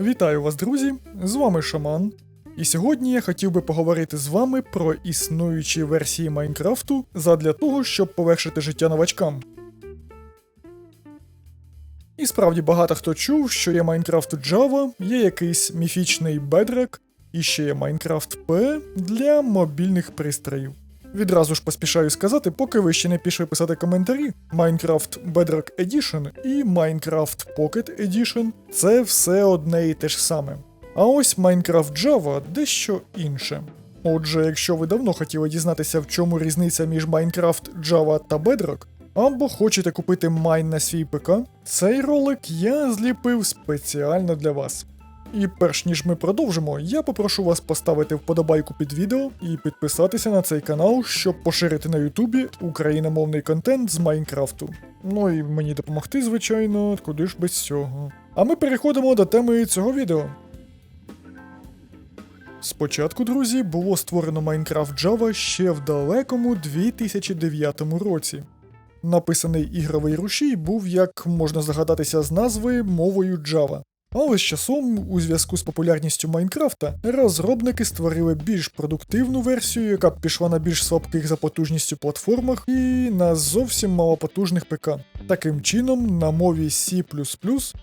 Вітаю вас, друзі! З вами Шаман. І сьогодні я хотів би поговорити з вами про існуючі версії Майнкрафту задля того, щоб полегшити життя новачкам. І справді багато хто чув, що є Майнкрафт Java, є якийсь міфічний Bedrock, і ще є Minecraft P для мобільних пристроїв. Відразу ж поспішаю сказати, поки ви ще не пішли писати коментарі, Minecraft Bedrock Edition і Minecraft Pocket Edition це все одне і те ж саме. А ось Minecraft Java дещо інше. Отже, якщо ви давно хотіли дізнатися, в чому різниця між Minecraft Java та Bedrock, або хочете купити майн на свій ПК, цей ролик я зліпив спеціально для вас. І перш ніж ми продовжимо, я попрошу вас поставити вподобайку під відео і підписатися на цей канал, щоб поширити на Ютубі україномовний контент з Майнкрафту. Ну і мені допомогти, звичайно, куди ж без цього. А ми переходимо до теми цього відео. Спочатку, друзі, було створено Minecraft Java ще в далекому 2009 році. Написаний ігровий рушій був, як можна загадатися з назви, мовою Java. Але з часом, у зв'язку з популярністю Майнкрафта, розробники створили більш продуктивну версію, яка б пішла на більш слабких за потужністю платформах і на зовсім малопотужних ПК. Таким чином, на мові C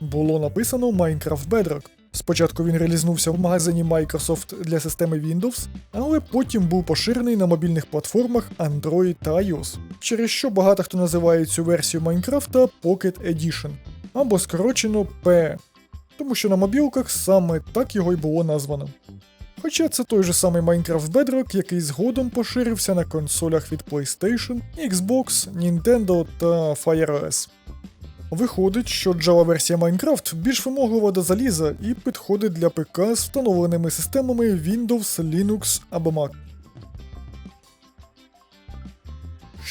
було написано Minecraft Bedrock. Спочатку він релізнувся в магазині Microsoft для системи Windows, але потім був поширений на мобільних платформах Android та iOS, через що багато хто називає цю версію Майнкрафта Pocket Edition, або скорочено P, тому що на мобілках саме так його й було названо. Хоча це той же самий Minecraft Bedrock, який згодом поширився на консолях від PlayStation, Xbox, Nintendo та FireOS. Виходить, що Java версія Minecraft більш вимоглива до заліза і підходить для ПК з встановленими системами Windows, Linux або Mac.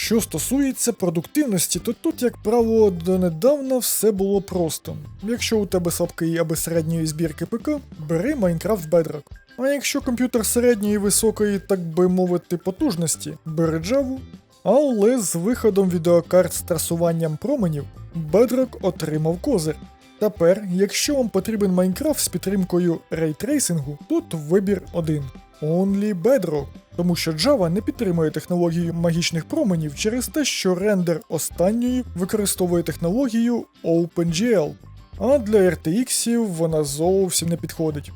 Що стосується продуктивності, то тут, як правило, донедавна все було просто. Якщо у тебе слабкий або середньої збірки ПК, бери Minecraft Bedrock. А якщо комп'ютер середньої високої, так би мовити, потужності, бери Java. Але з виходом відеокарт з трасуванням променів, Bedrock отримав козир. Тепер, якщо вам потрібен Майнкрафт з підтримкою рейтрейсингу, тут вибір один Only Bedrock, тому що Java не підтримує технологію магічних променів через те, що рендер останньої використовує технологію OpenGL, а для RTX вона зовсім не підходить.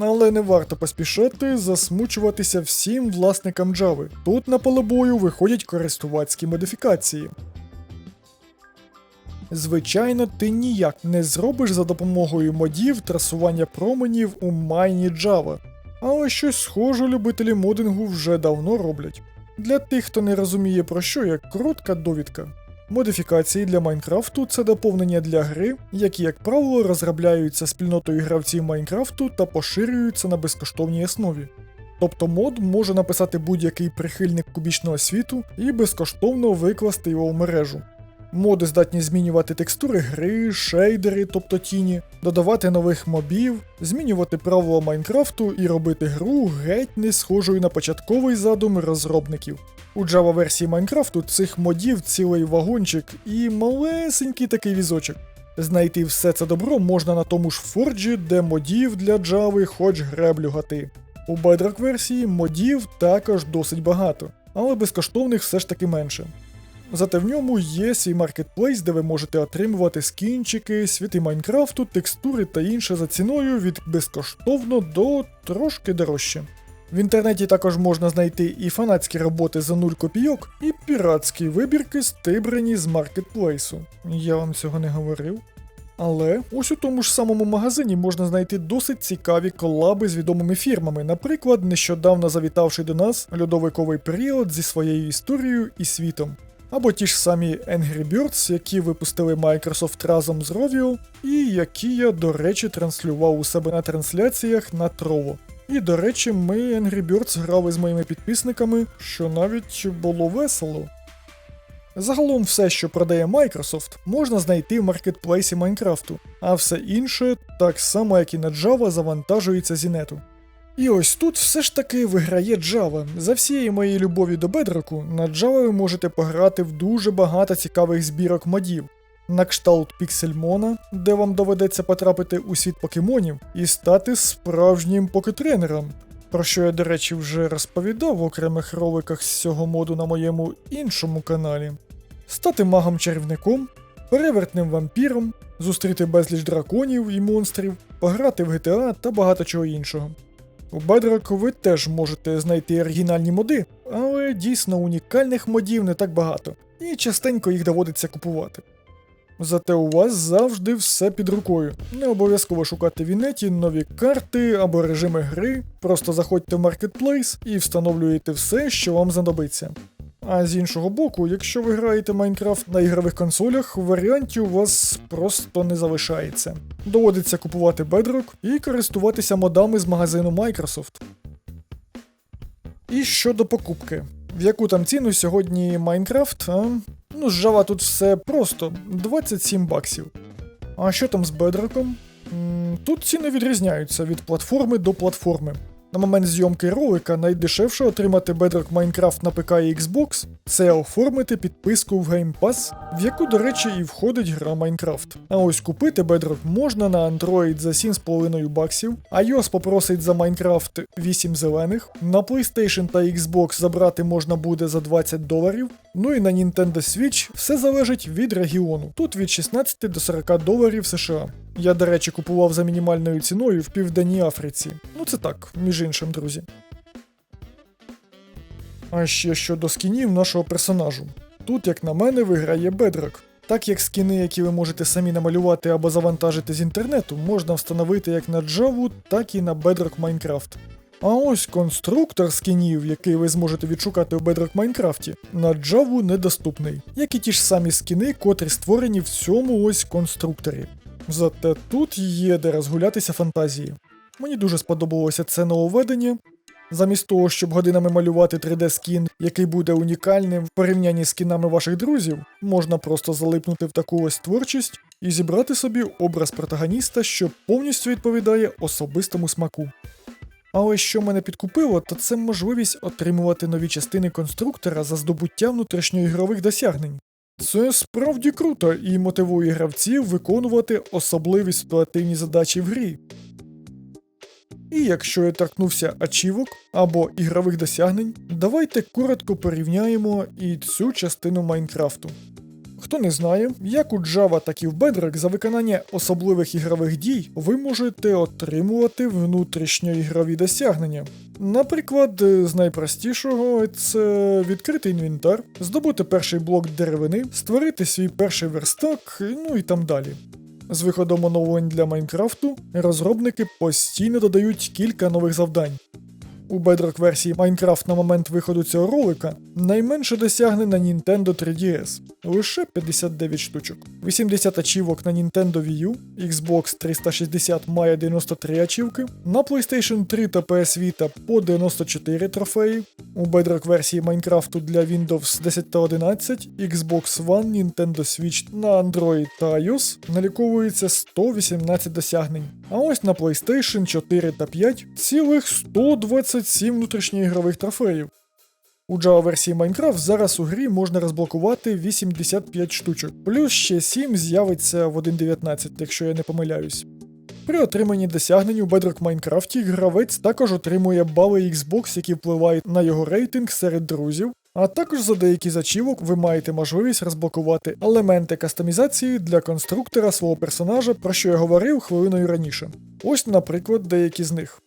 Але не варто поспішати засмучуватися всім власникам Java. Тут на поле бою виходять користувацькі модифікації. Звичайно, ти ніяк не зробиш за допомогою модів трасування променів у майні Java. Але щось схоже любителі модингу вже давно роблять. Для тих, хто не розуміє про що є коротка довідка. Модифікації для Майнкрафту це доповнення для гри, які, як правило, розробляються спільнотою гравців Майнкрафту та поширюються на безкоштовній основі. Тобто мод може написати будь-який прихильник кубічного світу і безкоштовно викласти його в мережу. Моди здатні змінювати текстури гри, шейдери, тобто тіні, додавати нових мобів, змінювати правила Майнкрафту і робити гру геть не схожою на початковий задум розробників. У Java версії Майнкрафту цих модів цілий вагончик і малесенький такий візочок. Знайти все це добро можна на тому ж форджі, де модів для Java хоч греблю гати. У Bedrock версії модів також досить багато, але безкоштовних все ж таки менше. Зате в ньому є свій маркетплейс, де ви можете отримувати скінчики, світи Майнкрафту, текстури та інше за ціною від безкоштовно до трошки дорожче. В інтернеті також можна знайти і фанатські роботи за 0 копійок, і піратські вибірки, стибрані з маркетплейсу. Я вам цього не говорив. Але ось у тому ж самому магазині можна знайти досить цікаві колаби з відомими фірмами, наприклад, нещодавно завітавши до нас льодовиковий період зі своєю історією і світом. Або ті ж самі Angry Birds, які випустили Microsoft разом з Rovio, і які я, до речі, транслював у себе на трансляціях на Trovo. І до речі, ми Angry Birds грали з моїми підписниками, що навіть було весело. Загалом все, що продає Microsoft, можна знайти в маркетплейсі Майнкрафту, а все інше, так само як і на Java, завантажується з інету. І ось тут все ж таки виграє Java. За всією моєю любові до бедроку, на Java ви можете пограти в дуже багато цікавих збірок модів. на кшталт Піксельмона, де вам доведеться потрапити у світ покемонів і стати справжнім покетренером. Про що я, до речі, вже розповідав в окремих роликах з цього моду на моєму іншому каналі. Стати магом-чарівником, перевертним вампіром, зустріти безліч драконів і монстрів, пограти в GTA та багато чого іншого. У Bedrock ви теж можете знайти оригінальні моди, але дійсно унікальних модів не так багато, і частенько їх доводиться купувати. Зате у вас завжди все під рукою. Не обов'язково шукати в інеті нові карти або режими гри, просто заходьте в маркетплейс і встановлюєте все, що вам знадобиться. А з іншого боку, якщо ви граєте Майнкрафт на ігрових консолях, варіантів у вас просто не залишається. Доводиться купувати Bedrock і користуватися модами з магазину Microsoft. І щодо покупки. В яку там ціну сьогодні Майнкрафт? Ну, з Java тут все просто 27 баксів. А що там з Бедроком? Тут ціни відрізняються від платформи до платформи. На момент зйомки ролика найдешевше отримати Bedrock Minecraft на ПК і Xbox це оформити підписку в Game Pass, в яку, до речі, і входить гра Minecraft. А ось купити Bedrock можна на Android за 7,5 баксів, iOS попросить за Minecraft 8 зелених, на PlayStation та Xbox забрати можна буде за 20 доларів. Ну і на Nintendo Switch все залежить від регіону. Тут від 16 до 40 доларів США. Я, до речі, купував за мінімальною ціною в Південній Африці. Ну це так, між іншим, друзі. А ще щодо скінів нашого персонажу. Тут, як на мене, виграє Bedrock. Так як скіни, які ви можете самі намалювати або завантажити з інтернету, можна встановити як на Java, так і на Bedrock Minecraft. А ось конструктор скінів, який ви зможете відшукати в Bedrock Майнкрафті, на Java недоступний, як і ті ж самі скіни, котрі створені в цьому ось конструкторі. Зате тут є де розгулятися фантазії. Мені дуже сподобалося це нововведення. Замість того, щоб годинами малювати 3D-скін, який буде унікальним в порівнянні з скінами ваших друзів, можна просто залипнути в таку ось творчість і зібрати собі образ протагоніста, що повністю відповідає особистому смаку. Але що мене підкупило, то це можливість отримувати нові частини конструктора за здобуття внутрішньоігрових досягнень. Це справді круто і мотивує гравців виконувати особливі ситуативні задачі в грі. І якщо я торкнувся ачівок або ігрових досягнень, давайте коротко порівняємо і цю частину Майнкрафту. Хто не знає, як у Java, так і в Bedrock за виконання особливих ігрових дій ви можете отримувати внутрішньоігрові досягнення. Наприклад, з найпростішого це відкрити інвентар, здобути перший блок деревини, створити свій перший верстак, ну і там далі. З виходом оновлень для Майнкрафту розробники постійно додають кілька нових завдань. У Bedrock версії Minecraft на момент виходу цього ролика найменше досягне на Nintendo 3DS лише 59 штучок. 80 ачівок на Nintendo Wii U, Xbox 360 має 93 ачівки, на PlayStation 3 та PS Vita по 94 трофеї. У Bedrock версії Minecraft для Windows 10 та 11, Xbox One, Nintendo Switch на Android та iOS наліковується 118 досягнень. А ось на PlayStation 4 та 5 цілих 127 внутрішньоігрових трофеїв. У Java версії Minecraft зараз у грі можна розблокувати 85 штучок, плюс ще 7 з'явиться в 1.19, якщо я не помиляюсь. При отриманні досягнень у Bedrock Minecraft гравець також отримує бали Xbox, які впливають на його рейтинг серед друзів, а також за деякі з ачівок ви маєте можливість розблокувати елементи кастомізації для конструктора свого персонажа, про що я говорив хвилиною раніше. Ось, наприклад, деякі з них.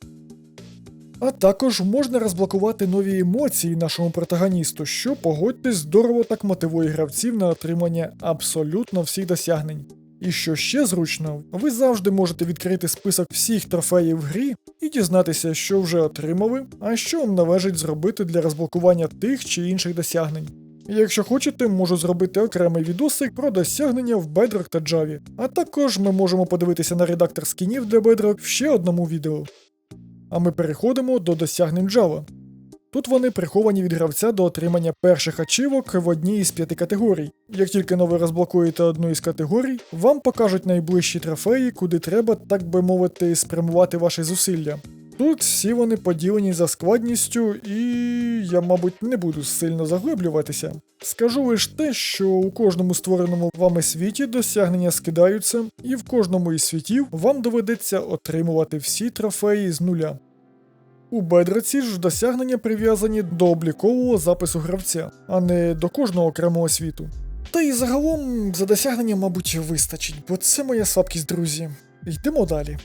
А також можна розблокувати нові емоції нашому протагоністу, що погодьтесь здорово так мотивує гравців на отримання абсолютно всіх досягнень. І що ще зручно, ви завжди можете відкрити список всіх трофеїв в грі і дізнатися, що вже отримали, а що вам належить зробити для розблокування тих чи інших досягнень. Якщо хочете, можу зробити окремий відосик про досягнення в Bedrock та Java, а також ми можемо подивитися на редактор скінів для Bedrock в ще одному відео. А ми переходимо до досягнень Java. Тут вони приховані від гравця до отримання перших ачівок в одній із п'яти категорій. Як тільки ви розблокуєте одну із категорій, вам покажуть найближчі трофеї, куди треба, так би мовити, спрямувати ваші зусилля. Тут всі вони поділені за складністю і я, мабуть, не буду сильно заглиблюватися. Скажу лише те, що у кожному створеному вами світі досягнення скидаються, і в кожному із світів вам доведеться отримувати всі трофеї з нуля. У бедраці ж досягнення прив'язані до облікового запису гравця, а не до кожного окремого світу. Та й загалом за досягнення, мабуть, вистачить, бо це моя слабкість, друзі. Йдемо далі.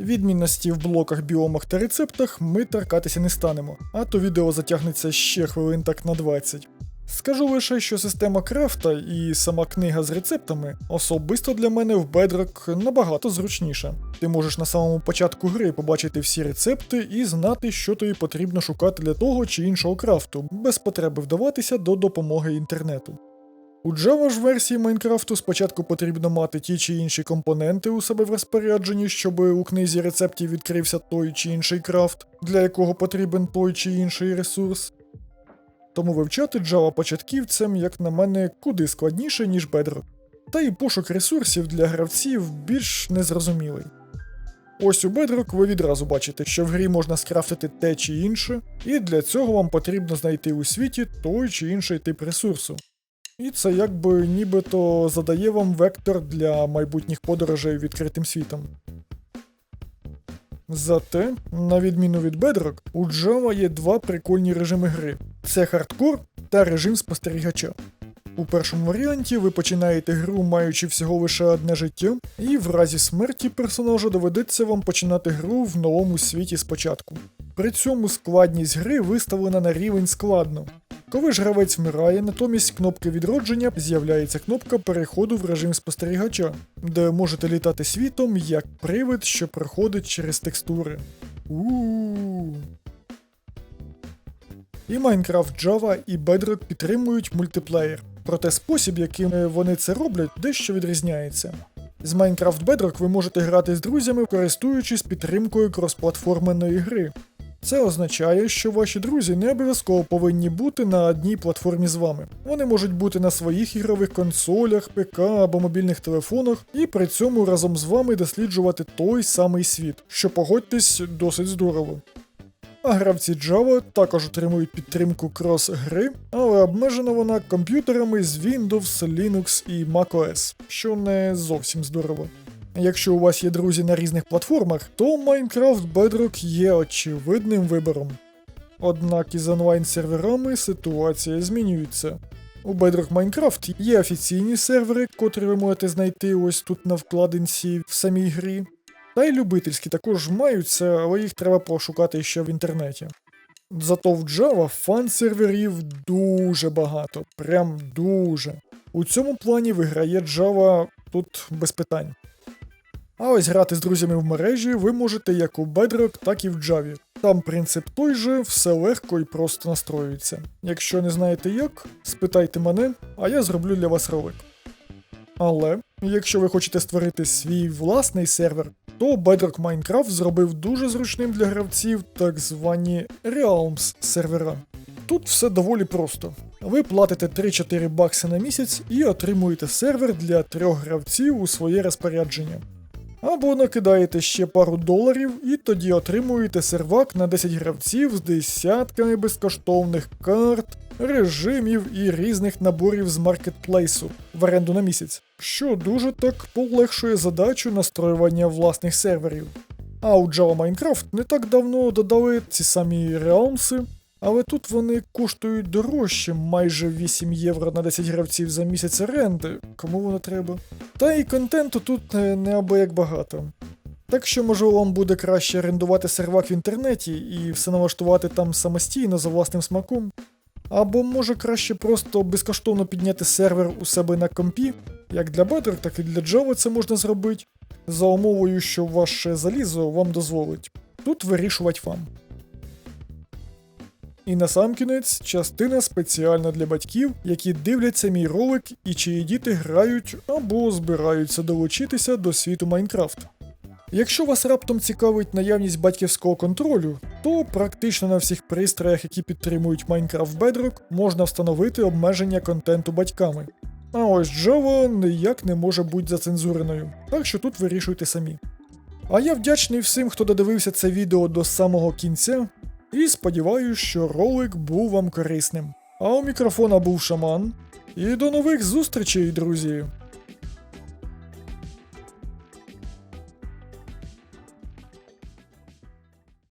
Відмінності в блоках, біомах та рецептах ми торкатися не станемо, а то відео затягнеться ще хвилин так на 20. Скажу лише, що система крафта і сама книга з рецептами особисто для мене в Bedrock набагато зручніша. Ти можеш на самому початку гри побачити всі рецепти і знати, що тобі потрібно шукати для того чи іншого крафту, без потреби вдаватися до допомоги інтернету. У Java ж версії Майнкрафту спочатку потрібно мати ті чи інші компоненти у себе в розпорядженні, щоб у книзі рецептів відкрився той чи інший крафт, для якого потрібен той чи інший ресурс. Тому вивчати Java початківцям, як на мене, куди складніше, ніж Bedrock. Та й пошук ресурсів для гравців більш незрозумілий. Ось у Bedrock ви відразу бачите, що в грі можна скрафтити те чи інше, і для цього вам потрібно знайти у світі той чи інший тип ресурсу. І це якби нібито задає вам вектор для майбутніх подорожей відкритим світом. Зате, на відміну від Bedrock, у Java є два прикольні режими гри: це хардкор та режим спостерігача. У першому варіанті ви починаєте гру, маючи всього лише одне життя, і в разі смерті персонажа доведеться вам починати гру в новому світі спочатку. При цьому складність гри виставлена на рівень складно. Коли ж гравець вмирає, натомість кнопки відродження з'являється кнопка переходу в режим спостерігача, де можете літати світом як привид, що проходить через текстури. у І Minecraft Java і Bedrock підтримують мультиплеєр. Проте спосіб, яким вони це роблять, дещо відрізняється. З Minecraft Bedrock ви можете грати з друзями, користуючись підтримкою кросплатформеної гри. Це означає, що ваші друзі не обов'язково повинні бути на одній платформі з вами. Вони можуть бути на своїх ігрових консолях, ПК або мобільних телефонах, і при цьому разом з вами досліджувати той самий світ, що погодьтесь досить здорово. А гравці Java також отримують підтримку крос-гри, але обмежена вона комп'ютерами з Windows, Linux і macOS, що не зовсім здорово. Якщо у вас є друзі на різних платформах, то Minecraft Bedrock є очевидним вибором. Однак із онлайн-серверами ситуація змінюється. У Bedrock Minecraft є офіційні сервери, котрі ви можете знайти ось тут на вкладинці в самій грі. Та й любительські також маються, але їх треба пошукати ще в інтернеті. Зато в Java фан-серверів дуже багато, прям дуже. У цьому плані виграє Java тут без питань. А ось грати з друзями в мережі ви можете як у Bedrock, так і в Java. Там принцип той же, все легко і просто настроюється. Якщо не знаєте як, спитайте мене, а я зроблю для вас ролик. Але якщо ви хочете створити свій власний сервер, то Bedrock Minecraft зробив дуже зручним для гравців так звані Realms сервера. Тут все доволі просто. Ви платите 3-4 бакси на місяць і отримуєте сервер для трьох гравців у своє розпорядження. Або накидаєте ще пару доларів і тоді отримуєте сервак на 10 гравців з десятками безкоштовних карт, режимів і різних наборів з маркетплейсу в оренду на місяць, що дуже так полегшує задачу настроювання власних серверів. А у Java Minecraft не так давно додали ці самі реалмси, але тут вони коштують дорожче, майже 8 євро на 10 гравців за місяць оренди, кому воно треба. Та і контенту тут не, не або як багато. Так що, можливо, вам буде краще орендувати сервак в інтернеті і все налаштувати там самостійно за власним смаком. Або може краще просто безкоштовно підняти сервер у себе на компі, як для Bedrock, так і для Java це можна зробити, за умовою, що ваше залізо вам дозволить. Тут вирішувати вам. І насамкінець частина спеціальна для батьків, які дивляться мій ролик і чиї діти грають або збираються долучитися до світу Майнкрафт. Якщо вас раптом цікавить наявність батьківського контролю, то практично на всіх пристроях, які підтримують Minecraft Bedrock, можна встановити обмеження контенту батьками. А ось Java ніяк не може бути зацензуреною, так що тут вирішуйте самі. А я вдячний всім, хто додивився це відео до самого кінця, І сподіваюся, що ролик був вам корисним. А у мікрофона був шаман. І до нових зустрічей, друзі!